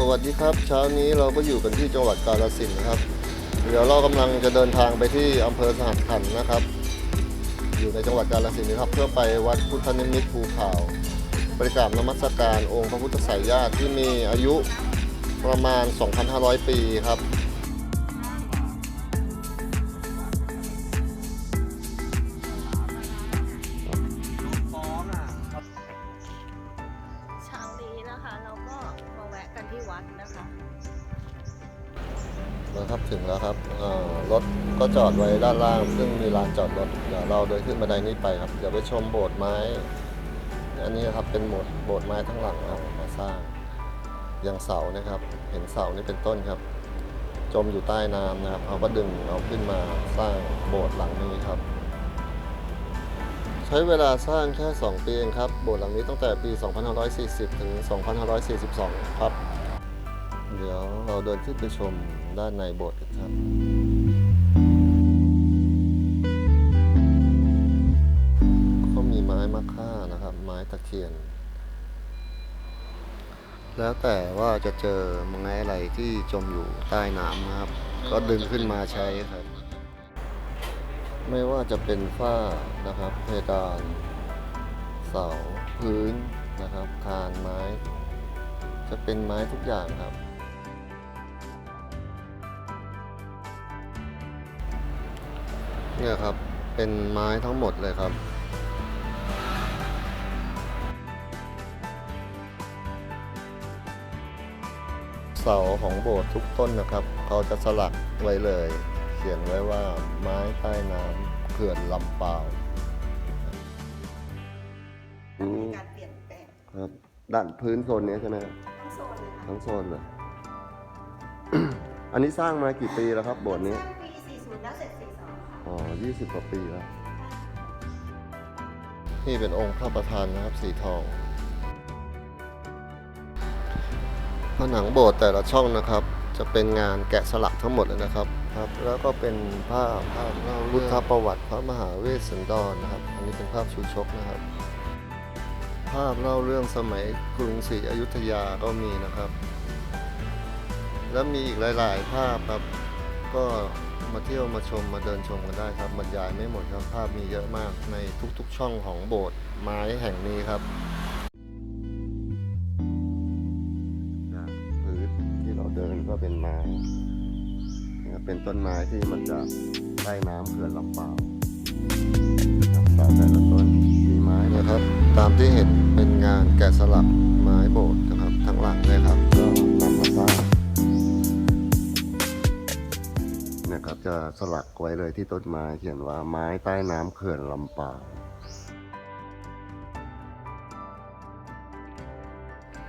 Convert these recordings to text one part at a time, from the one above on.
สวัสดีครับ เช้านี้เราก็อยู่กันที่จังหวัดกาฬสินธุ์นะครับ เดี๋ยวเรากำลังจะเดินทางไปที่อำเภอสหัสขันธ์นะครับ อยู่ในจังหวัดกาฬสินธุ์นะครับ เพื่อไปวัดพุทธนิมิตภูเขาบริกรารนมัสการองค์พระพุทธไสยญาติที่มีอายุประมาณ 2,500 ปีครับ ก็จอดไว้ด้านล่าง ซึ่งมีลานจอดรถเดี๋ยวเราเดินขึ้นบันไดนี้ไปครับ เดี๋ยวไปชมโบสถ์ไม้ อันนี้ครับเป็นโบสถ์โบสถ์ไม้ทั้งหลังครับมาสร้างอย่างเสานะครับ เห็นเสานี่เป็นต้นครับ จมอยู่ใต้น้ำนะครับเขาก็ดึงเอาขึ้นมาสร้างโบสถ์หลังนี้ครับ ใช้เวลาสร้างแค่ 2 ปีเองครับ โบสถ์หลังนี้ตั้งแต่ปี 2540 ถึง 2542 ครับ เดี๋ยวเราเดินขึ้นไปชมด้านในโบสถ์กันครับ ตะเคียน แล้วแต่ว่าจะเจอไม้อะไรที่จมอยู่ใต้น้ำนะครับ ก็ดึงขึ้นมาใช้ครับ ไม่ว่าจะเป็นฝ้านะครับ เพดาน เสา พื้นนะครับคานไม้ จะเป็นไม้ทุกอย่างครับเนี่ยครับ เป็นไม้ทั้งหมดเลยครับ เสาของโบสถ์ทุกต้นนะครับ เขาจะสลักไว้เลย เขียนไว้ว่าไม้ใต้น้ำเขื่อนลำปาวมีการเปลี่ยนแปลงครับด้านพื้นโซนนี้ใช่ไหมครับทั้งโซนเลยค่ะทั้งโซนเลย อันนี้สร้างมากี่ปีแล้วครับโบสถ์นี้สร้างปี40แล้วเสร็จ42ค่ะอ๋อยี่สิบกว่าปีแล้ว นี่เป็นองค์พระประธานนะครับสีทอง ผนังโบสถ์แต่ละช่องนะครับ จะเป็นงานแกะสลักทั้งหมดเลยนะครับครับ แล้วก็เป็นภาพภาพเล่าพุทธประวัติพระมหาเวสสันดรนะครับ อันนี้เป็นภาพชูชกนะครับ ภาพเล่าเรื่องสมัยกรุงศรีอยุธยาก็มีนะครับ แล้วมีอีกหลาย ๆ ภาพครับก็มาเที่ยวมาชมมาเดินชมกันได้ครับบรรยายไม่หมดครับภาพมีเยอะมากในทุกๆช่องของโบสถ์ไม้แห่งนี้ครับ นไม้เป็นต้นไม้ที่มันจะใต้น้ำเขื่อนลำปาวครับเสาแต่ละต้นมีไม้นะครับ ตามที่เห็นเป็นงานแกะสลักไม้โบสถ์นะครับทั้งหลังเลยครับก็นำมาสร้างนะครับจะสลักไว้เลยที่ต้นไม้เขียนว่าไม้ใต้น้ำเขื่อนลำปา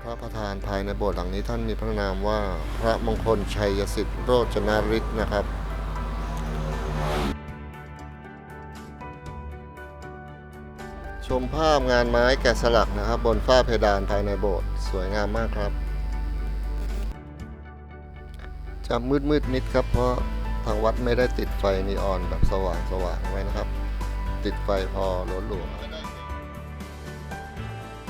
พระประธานภายในโบสถ์หลังนี้ท่านมีพระนามว่าพระมงคลชัยสิทธิ์โรจนาริศนะครับชมภาพงานไม้แกะสลักนะครับ บนฝ้าเพดานภายในโบสถ์สวยงามมากครับ จะมืดมืดนิดครับ เพราะทางวัดไม่ได้ติดไฟนีออนแบบสว่างสว่างไว้นะครับ ติดไฟพอลวหลว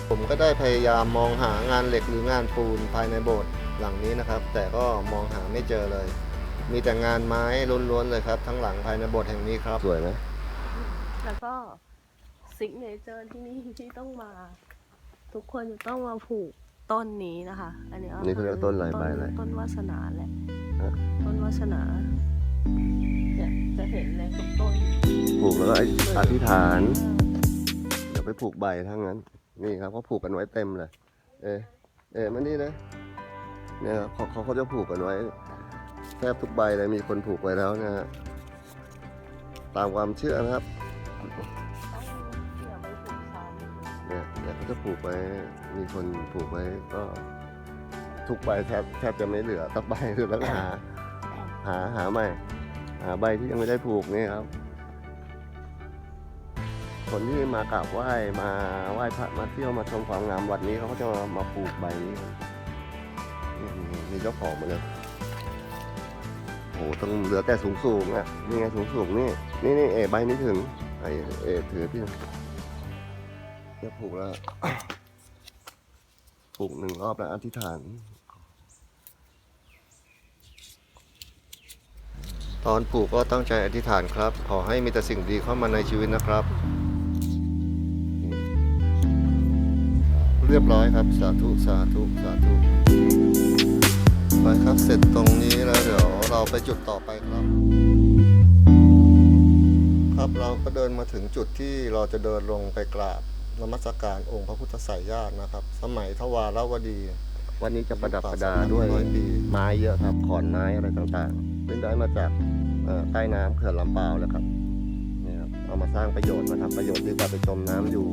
ผมก็ได้พยายามมองหางานเหล็กหรืองานปูนภายในโบสถ์หลังนี้นะครับ แต่ก็มองหาไม่เจอเลย มีแต่งานไม้ล้วนๆเลยครับ ทั้งหลังภายในโบสถ์แห่งนี้ครับ สวยไหมแล้วก็ซิกเนเจอร์ที่นี่ที่ต้องมา ทุกคนจะต้องมาผูกต้นนี้นะคะ อันนี้ก็นี่เขาเรียกต้นอะไรใบอะไรต้นวาสนาแหละฮะต้นวาสนาเนี่ยจะเห็นเลยทุกต้นปลูกแล้วก็อธิษฐาน เดี๋ยวไปผูกใบทั้งนั้น นี่ครับเขาผูกกันไว้เต็มเลย เอะเอะมานี่นะเนี่ยครับเขาเขาเขาจะผูกกันไว้แทบทุกใบเลยมีคนผูกไว้แล้วนะฮะตามความเชื่อนะครับเนี่ยเนี่ยเขาจะผูกไว้มีคนผูกไว้ก็ทุกใบแทบแทบจะไม่เหลือสักใบคือแล้วก็หาหาหาใหม่หาใบที่ยังไม่ได้ผูกนี่ครับ คนที่มากราบไหว้มาไหว้พระมาเที่ยวมาชมความงามวัดนี้เขาก็จะมาปลูกใบนี้มีเจ้าของมาเลยโอ้ต้องเหลือแต่สูงสูงอะนี่ไงสูงสูงนี่นี่นี่เอใบนี้ถึงไอเอถือพี่จะปลูกแล้วปลูกหนึ่งรอบแล้วอธิษฐาน ตอนปลูกก็ตั้งใจอธิษฐานครับ ขอให้มีแต่สิ่งดีเข้ามาในชีวิตนะครับ เรียบร้อยครับ สาธุสาธุสาธุไปครับเสร็จตรงนี้แล้วเดี๋ยวเราไปจุดต่อไปครับ ครับเราก็เดินมาถึงจุดที่เราจะเดินลงไปกราบนมัสการองค์พระพุทธไสยญาตินะครับ สมัยทวารวดี วันนี้จะประดับประดาด้วยไม้เยอะครับขอนไม้อะไรต่างๆซึ่งได้มาจากใต้น้ำเขื่อนลำปาวเลยครับนี่ครับเอามาสร้างประโยชน์มาทำประโยชน์ดีกว่าไปจมน้ำอยู่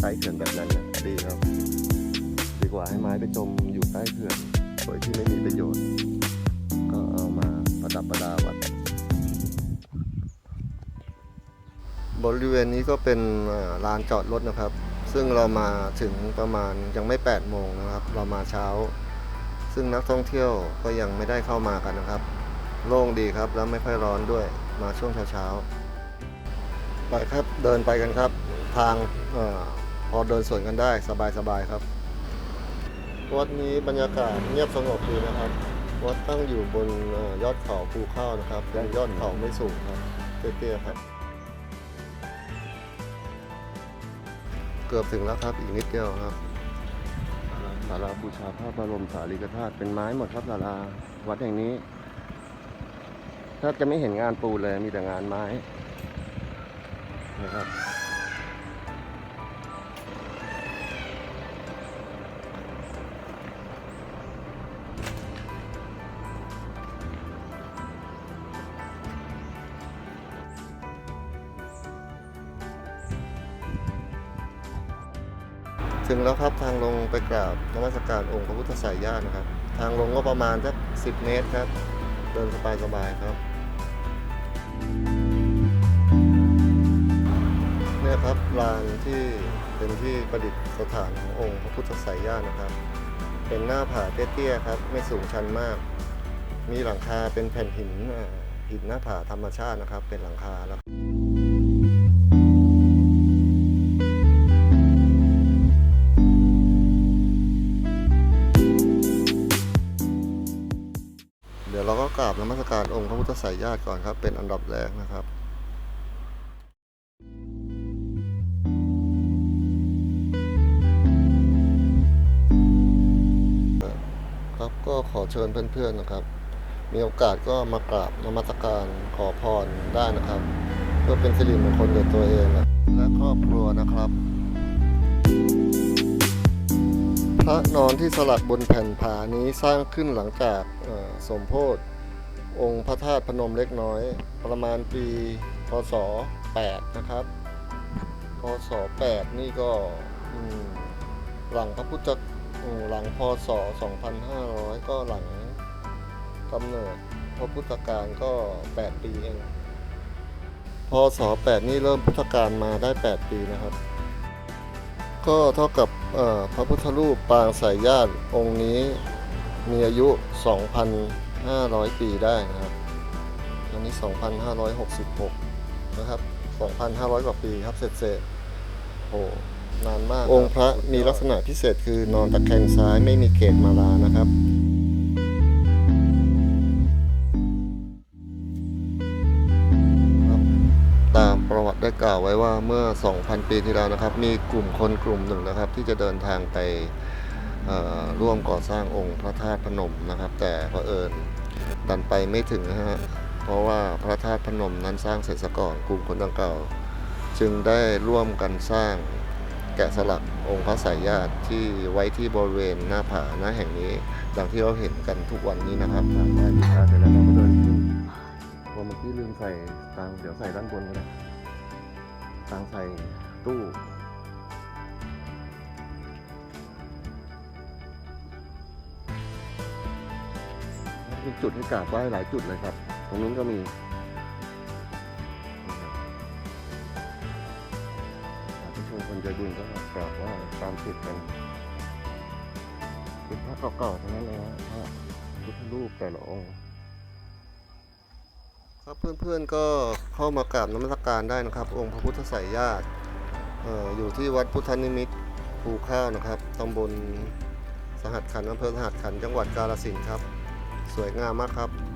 ใต้เขื่อนแบบนั้นดีครับ กว่าให้ไม้ไปจมอยู่ใต้เขื่อนโดยที่ไม่มีประโยชน์ ก็เอามาประดับประดาวัด บริเวณนี้ก็เป็นลานจอดรถนะครับ ซึ่งเรามาถึงประมาณยังไม่ 8 โมงนะครับ เรามาเช้า ซึ่งนักท่องเที่ยวก็ยังไม่ได้เข้ามากันนะครับ โล่งดีครับแล้วไม่ค่อยร้อนด้วยมาช่วงเช้าๆไปครับเดินไปกันครับทางออพอเดินสวนกันได้สบายๆครับ วัดนี้บรรยากาศเงียบสงบดีนะครับ วัดตั้งอยู่บนอยอดเขาภูเข้านะครับเป็นยอดเขาไม่สูงครับเตี้ยๆครับ เกือบถึงแล้วครับอีกนิดเดียวครับศาลาบูชาพระบรมสารีริกธาตุเป็นไม้หมดครับศาลาวัดแห่งนี้ถ้าจะไม่เห็นงานปูเลยมีแต่งานไม้นะครับ ถึงแล้วครับทางลงไปกราบนมัสการองค์พระพุทธไสยญาตินะครับ ทางลงก็ประมาณสักสิเมตรครับ เดินสบายๆครับเนี่ยครับลานที่เป็นที่ประดิษฐานขององค์พระพุทธไสยญาตินะครับ เป็นหน้าผาเตี้ยๆครับ ไม่สูงชันมาก มีหลังคาเป็นแผ่นหินหินหน้าผาธรรมชาตินะครับ เป็นหลังคาแล้ว การองค์พระพุทธไสยญาติก่อนครับ เป็นอันดับแรกนะครับครับก็ขอเชิญเพื่อนๆนะครับ มีโอกาสก็มากราบนมัสการขอพรได้นะครับ เพื่อเป็นสิริมงคลแก่ตัวเองและครอบครัวนะครับ พระนอนที่สลักบนแผ่นผานี้สร้างขึ้นหลังจากสมโพธิ องค์พระธาตุพนมเล็กน้อย ประมาณปีพศ 8 นะครับพศ 8 นี่ก็หลังพระพุทธหลังพศ 2500 ก็หลังกำเนิดพระพุทธการก็ 8 ปีเองพศ 8 นี่เริ่มพุทธการมาได้ 8 ปีนะครับ ก็เท่ากับพระพุทธรูปปางสายญาติองค์นี้มีอายุ 2,000 500 ปีได้นะครับอันนี้ 2,566 นะครับ 2,500 กว่าปีครับเศษๆโอ้นานมาก องค์พระมีลักษณะพิเศษคือนอนตะแคงซ้ายไม่มีเกศมาลานะครับตามประวัติได้กล่าวไว้ว่าเมื่อ 2,000 ปีที่แล้วนะครับ มีกลุ่มคนกลุ่มหนึ่งนะครับ ที่จะเดินทางไป ร่วมก่อสร้างองค์พระธาตุพนมนะครับ แต่พระเอิญดันไปไม่ถึงนะฮะเพราะว่าพระธาตุพนมนั้นสร้างเสร็จซะก่อนกลุ่มคนดังกล่าวจึงได้ร่วมกันสร้างแกะสลักองค์พระสายญาติที่ไว้ที่บริเวณหน้าผาหน้าแห่งนี้ดังที่เราเห็นกันทุกวันนี้นะครับกราบไหว้บูชาเสร็จแล้วเราก็เดินขึ้นพอเมื่อกี้ลืมใส่ตังเดี๋ยวใส่ด้านบนก็ได้ตังใส่ตู้ มีจุดให้กราบไหว้หลายจุดเลยครับ ตรงนู้นก็มีสาธุชนคนใจบุญก็กราบไหว้ตามติดกันเป็นพระเก่าๆทั้งนั้นเลยนะพระพุทธรูปแต่ละองค์ครับเพื่อนๆก็เข้ามากราบนมัสการได้นะครับ องค์พระพุทธไสยญาติอยู่ที่วัดพุทธนิมิตภูข้าวนะครับตำบลสหัสขันอำเภอสหัสขันจังหวัดกาฬสินธุ์ครับ สวยงามมากครับ